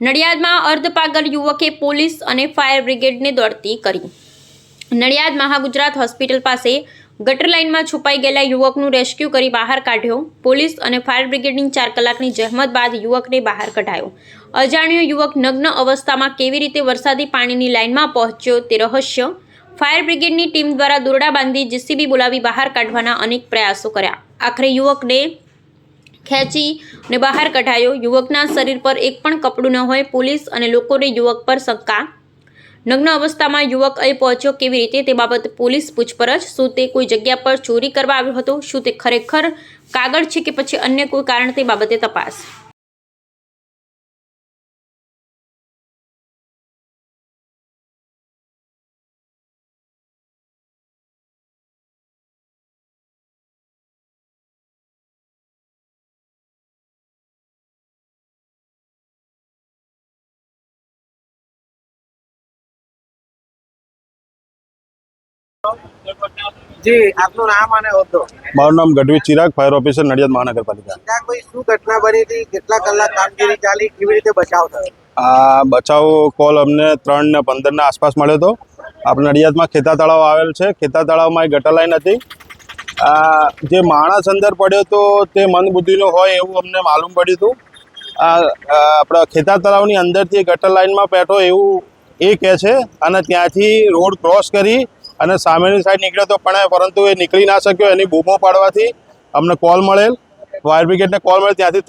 નડિયાદમાં અર્ધપાગલ યુવકે પોલીસ અને ફાયર બ્રિગેડને દોડતી કરી. નડિયાદ મહાગુજરાત હોસ્પિટલ પાસે ગટર લાઇનમાં છુપાઈ ગયેલા યુવકનું રેસ્ક્યુ કરી બહાર કાઢ્યો. પોલીસ અને ફાયર બ્રિગેડની ચાર કલાકની જહેમત બાદ યુવકને બહાર કઢાયો. અજાણ્યો યુવક નગ્ન અવસ્થામાં કેવી રીતે વરસાદી પાણીની લાઇનમાં પહોંચ્યો તે રહસ્ય ફાયર બ્રિગેડની ટીમ દ્વારા દોરડા બાંધી જીસીબી બોલાવી બહાર કાઢવાના અનેક પ્રયાસો કર્યા. આખરે યુવકને ખેંચી ને બહાર કઢાયો. યુવકના શરીર પર એક પણ કપડું ન હોય. પોલીસ અને લોકોને યુવક પર શંકા. નગ્ન અવસ્થામાં યુવક અહીં પહોંચ્યો. કેવી રીતે? તે બાબતે પોલીસ પૂછપરછ. શું તે કોઈ જગ્યા પર ચોરી કરવા આવ્યો હતો? શું તે ખરેખર કાગળ છે કે પછી અન્ય કોઈ કારણ? તે બાબતે તપાસ. જી આપનું નામ અને હોદ્દો. મારું નામ ગઢવી ચિરાગ ફાયર ઓફિસર નડિયાદ મહાનગરપાલિકા. કોઈ શું ઘટના બની હતી? કેટલા કલાક કામગીરી ચાલી? કેવી રીતે બચાવ થયો? આ બચાવ કોલ અમને ત્રણ ને પંદરના આસપાસ મળ્યો હતો. આપણે નડિયાદમાં ખેતા તળાવ આવેલ છે. ખેતા તળાવમાં એક ગટર લાઈન હતી. આ જે માણસ અંદર પડ્યો તો તે મનબુદ્ધિનો હોય એવું અમને માલુમ પડ્યું હતું. આ આપણા ખેતા તળાવની અંદરથી ગટર લાઈનમાં બેઠો એવું એ કહે છે. અને ત્યાંથી રોડ ક્રોસ કરી અને સામેની સાઈડ નીકળ્યો તો પણ પરંતુ એ નીકળી ના શક્યો. એની બૂમો પાડવાથી અમને કોલ મળેલ. ફાયર બ્રિગેડને કોલ મળે ત્યાંથી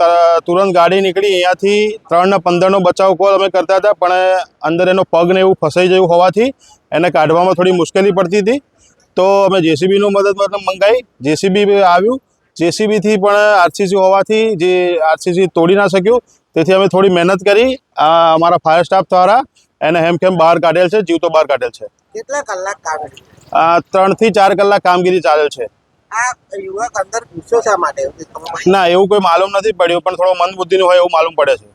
તુરંત ગાડી નીકળી. અહીંયાથી ત્રણ ને પંદરનો બચાવ કોલ અમે કરતા હતા, પણ અંદર એનો પગ ને એવું ફસાઈ ગયું હોવાથી એને કાઢવામાં થોડી મુશ્કેલી પડતી હતી. તો અમે જેસીબીનું મદદ મંગાવી જેસીબી આવ્યું. જેસીબીથી પણ આરસીસી હોવાથી જે આરસીસી તોડી ના શક્યું. તેથી અમે થોડી મહેનત કરી. અમારા ફાયર સ્ટાફ દ્વારા એને હેમખેમ બહાર કાઢેલ છે, જીવતો બહાર કાઢેલ છે. કેટલા કલાક કામ આ ત્રણથી ચાર કલાક કામગીરી ચાલે છે. ના એવું કોઈ માલુમ નથી પડ્યું પણ થોડો મંદબુદ્ધિનો હોય એવું માલુમ પડે છે.